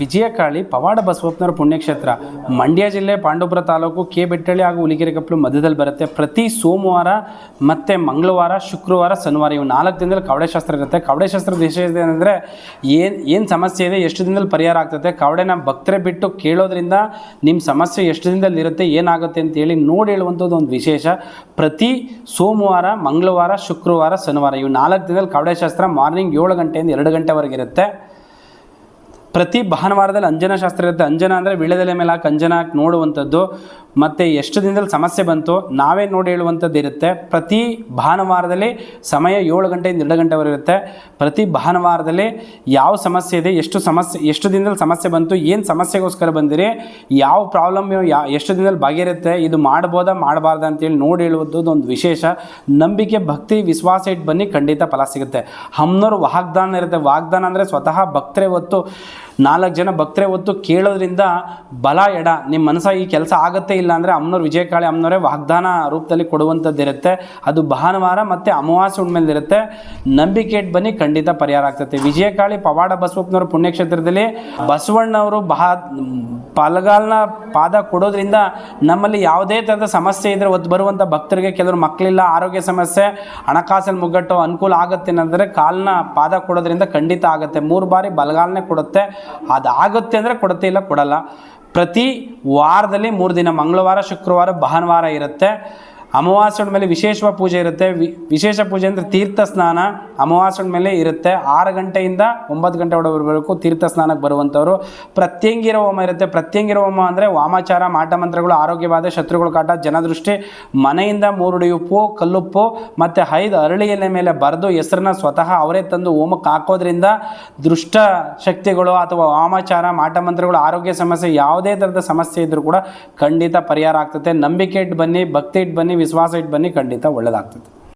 ವಿಜಯಕಾಳಿ, ಪವಾಡ ಬಸವಪ್ಪನವರ ಪುಣ್ಯಕ್ಷೇತ್ರ. ಮಂಡ್ಯ ಜಿಲ್ಲೆ ಪಾಂಡವಪುರ ತಾಲೂಕು ಕೆ ಬೆಟ್ಟಳ್ಳಿ ಹಾಗೂ ಹುಲಿಗೆರೆ ಕಪ್ಪಲು ಮಧ್ಯದಲ್ಲಿ ಬರುತ್ತೆ. ಪ್ರತಿ ಸೋಮವಾರ ಮತ್ತು ಮಂಗಳವಾರ, ಶುಕ್ರವಾರ, ಶನಿವಾರ ಇವು ನಾಲ್ಕು ದಿನದಲ್ಲಿ ಕವಡೆ ಶಾಸ್ತ್ರ ಇರುತ್ತೆ. ಕವಡೆ ಶಾಸ್ತ್ರದ ವಿಶೇಷ ಏನಂದರೆ ಏನು ಏನು ಸಮಸ್ಯೆ ಇದೆ, ಎಷ್ಟು ದಿನದಲ್ಲಿ ಪರಿಹಾರ ಆಗ್ತದೆ, ಕವಡೆನ ಭಕ್ತರೇ ಬಿಟ್ಟು ಕೇಳೋದ್ರಿಂದ ನಿಮ್ಮ ಸಮಸ್ಯೆ ಎಷ್ಟು ದಿನದಲ್ಲಿ ಇರುತ್ತೆ, ಏನಾಗುತ್ತೆ ಅಂತೇಳಿ ನೋಡಿ ಹೇಳುವಂಥದ್ದು ಒಂದು ವಿಶೇಷ. ಪ್ರತಿ ಸೋಮವಾರ, ಮಂಗಳವಾರ, ಶುಕ್ರವಾರ, ಶನಿವಾರ ಇವು ನಾಲ್ಕು ದಿನದಲ್ಲಿ ಕವಡೆ ಶಾಸ್ತ್ರ ಮಾರ್ನಿಂಗ್ ಏಳು ಗಂಟೆಯಿಂದ ಎರಡು ಗಂಟೆವರೆಗೆ ಇರುತ್ತೆ. ಪ್ರತಿ ಭಾನುವಾರದಲ್ಲಿ ಅಂಜನ ಶಾಸ್ತ್ರ ಇರುತ್ತೆ. ಅಂಜನ ಅಂದರೆ ವಿಳೆದೆಲೆ ಮೇಲೆ ಹಾಕಿ ಅಂಜನ ಹಾಕಿ ನೋಡುವಂಥದ್ದು. ಮತ್ತು ಎಷ್ಟು ದಿನದಲ್ಲಿ ಸಮಸ್ಯೆ ಬಂತು ನಾವೇ ನೋಡಿ ಹೇಳುವಂಥದ್ದು ಇರುತ್ತೆ. ಪ್ರತಿ ಭಾನುವಾರದಲ್ಲಿ ಸಮಯ ಏಳು ಗಂಟೆಯಿಂದ ಎರಡು ಗಂಟೆವರೆಗೆ ಇರುತ್ತೆ. ಪ್ರತಿ ಭಾನುವಾರದಲ್ಲಿ ಯಾವ ಸಮಸ್ಯೆ ಇದೆ, ಎಷ್ಟು ಸಮಸ್ಯೆ, ಎಷ್ಟು ದಿನದಲ್ಲಿ ಸಮಸ್ಯೆ ಬಂತು, ಏನು ಸಮಸ್ಯೆಗೋಸ್ಕರ ಬಂದಿರಿ, ಯಾವ ಪ್ರಾಬ್ಲಮ್ ಯಾ ಎಷ್ಟು ದಿನದಲ್ಲಿ ಬಗೆಯಿರುತ್ತೆ ಇದು ಮಾಡ್ಬೋದಾ, ಮಾಡಬಾರ್ದಾ ಅಂತೇಳಿ ನೋಡಿ ಹೇಳುವಂಥದ್ದು ಒಂದು ವಿಶೇಷ. ನಂಬಿಕೆ, ಭಕ್ತಿ, ವಿಶ್ವಾಸ ಇಟ್ಟು ಬನ್ನಿ, ಖಂಡಿತ ಫಲ ಸಿಗುತ್ತೆ. ಹಮ್ನೋರು ವಾಗ್ದಾನ ಇರುತ್ತೆ. ವಾಗ್ದಾನ ಅಂದರೆ ಸ್ವತಃ ಭಕ್ತರೇ ಹೊತ್ತು ನಾಲ್ಕು ಜನ ಭಕ್ತರೇ ಹೊತ್ತು ಕೇಳೋದ್ರಿಂದ ಬಲ ಎಡ. ನಿಮ್ಮ ಮನಸ್ಸ ಈ ಕೆಲಸ ಆಗುತ್ತೆ ಇಲ್ಲ ಅಂದರೆ ಅಮ್ಮನವ್ರು ವಿಜಯಕಾಳಿ ಅಮ್ಮನವರೇ ವಾಗ್ದಾನ ರೂಪದಲ್ಲಿ ಕೊಡುವಂಥದ್ದಿರುತ್ತೆ. ಅದು ಭಾನುವಾರ ಮತ್ತು ಅಮಾವಾಸ್ಯ ಉಣ್ಮೇಲಿರುತ್ತೆ ನಂಬಿಕೆ ಇಟ್ಟು ಬನ್ನಿ, ಖಂಡಿತ ಪರಿಹಾರ ಆಗ್ತದೆ ವಿಜಯಕಾಳಿ ಪವಾಡ ಬಸವಪ್ಪನವ್ರ ಪುಣ್ಯಕ್ಷೇತ್ರದಲ್ಲಿ ಬಸವಣ್ಣವರು ಬಹ ಪಾಲಗಾಲ್ನ ಪಾದ ಕೊಡೋದ್ರಿಂದ ನಮ್ಮಲ್ಲಿ ಯಾವುದೇ ಥರದ ಸಮಸ್ಯೆ ಇದ್ದರೆ ಒತ್ತು ಬರುವಂಥ ಭಕ್ತರಿಗೆ ಕೆಲವರು ಮಕ್ಕಳಿಲ್ಲ ಆರೋಗ್ಯ ಸಮಸ್ಯೆ ಹಣಕಾಸಲ್ಲಿ ಮುಗ್ಗಟ್ಟು ಅನುಕೂಲ ಆಗುತ್ತೆ ಅಂದರೆ ಕಾಲನ್ನ ಪಾದ ಕೊಡೋದ್ರಿಂದ ಖಂಡಿತ ಆಗುತ್ತೆ. ಮೂರು ಬಾರಿ ಬಲಗಾಲನೆ ಕೊಡುತ್ತೆ. ಅದಾಗುತ್ತೆ ಅಂದರೆ ಕೊಡುತ್ತೆ, ಇಲ್ಲ ಕೊಡಲ್ಲ. ಪ್ರತಿ ವಾರದಲ್ಲಿ ಮೂರು ದಿನ, ಮಂಗಳವಾರ, ಶುಕ್ರವಾರ, ಭಾನುವಾರ ಇರುತ್ತೆ. ಅಮಾವಾಸ್ಯೆ ಮೇಲೆ ವಿಶೇಷ ಪೂಜೆ ಇರುತ್ತೆ. ವಿಶೇಷ ಪೂಜೆ ಅಂದರೆ ತೀರ್ಥ ಸ್ನಾನ ಅಮಾವಾಸ್ಯ ಮೇಲೆ ಇರುತ್ತೆ. ಆರು ಗಂಟೆಯಿಂದ ಒಂಬತ್ತು ಗಂಟೆ ಒಳಗೆ ತೀರ್ಥ ಸ್ನಾನಕ್ಕೆ ಬರುವಂಥವ್ರು. ಪ್ರತ್ಯಂಗಿರ ಹೋಮ ಇರುತ್ತೆ. ಪ್ರತ್ಯಂಗಿರ ಹೋಮ ಅಂದರೆ ವಾಮಾಚಾರ ಮಾಟಮಂತ್ರಗಳು ಆರೋಗ್ಯವಾದ ಶತ್ರುಗಳ ಕಾಟ, ಜನದೃಷ್ಟಿ, ಮನೆಯಿಂದ ಮೂರುಡಿ ಉಪ್ಪು ಕಲ್ಲುಪ್ಪು ಮತ್ತು ಐದು ಅರಳಿ ಮೇಲೆ ಬರೆದು ಹೆಸರನ್ನ ಸ್ವತಃ ಅವರೇ ತಂದು ಹೋಮಕ್ಕೆ ಹಾಕೋದ್ರಿಂದ ದುಷ್ಟ ಶಕ್ತಿಗಳು ಅಥವಾ ವಾಮಾಚಾರ ಮಾಟಮಂತ್ರಗಳು ಆರೋಗ್ಯ ಸಮಸ್ಯೆ ಯಾವುದೇ ಥರದ ಸಮಸ್ಯೆ ಇದ್ದರೂ ಕೂಡ ಖಂಡಿತ ಪರಿಹಾರ ಆಗ್ತದೆ. ನಂಬಿಕೆ ಇಟ್ಟು ಬನ್ನಿ, ಭಕ್ತಿ ಇಟ್ಟು ಬನ್ನಿ ವಿಶ್ವಾಸ ಇಟ್ಟು ಬನ್ನಿ ಖಂಡಿತ ಒಳ್ಳೆಯದಾಗ್ತದೆ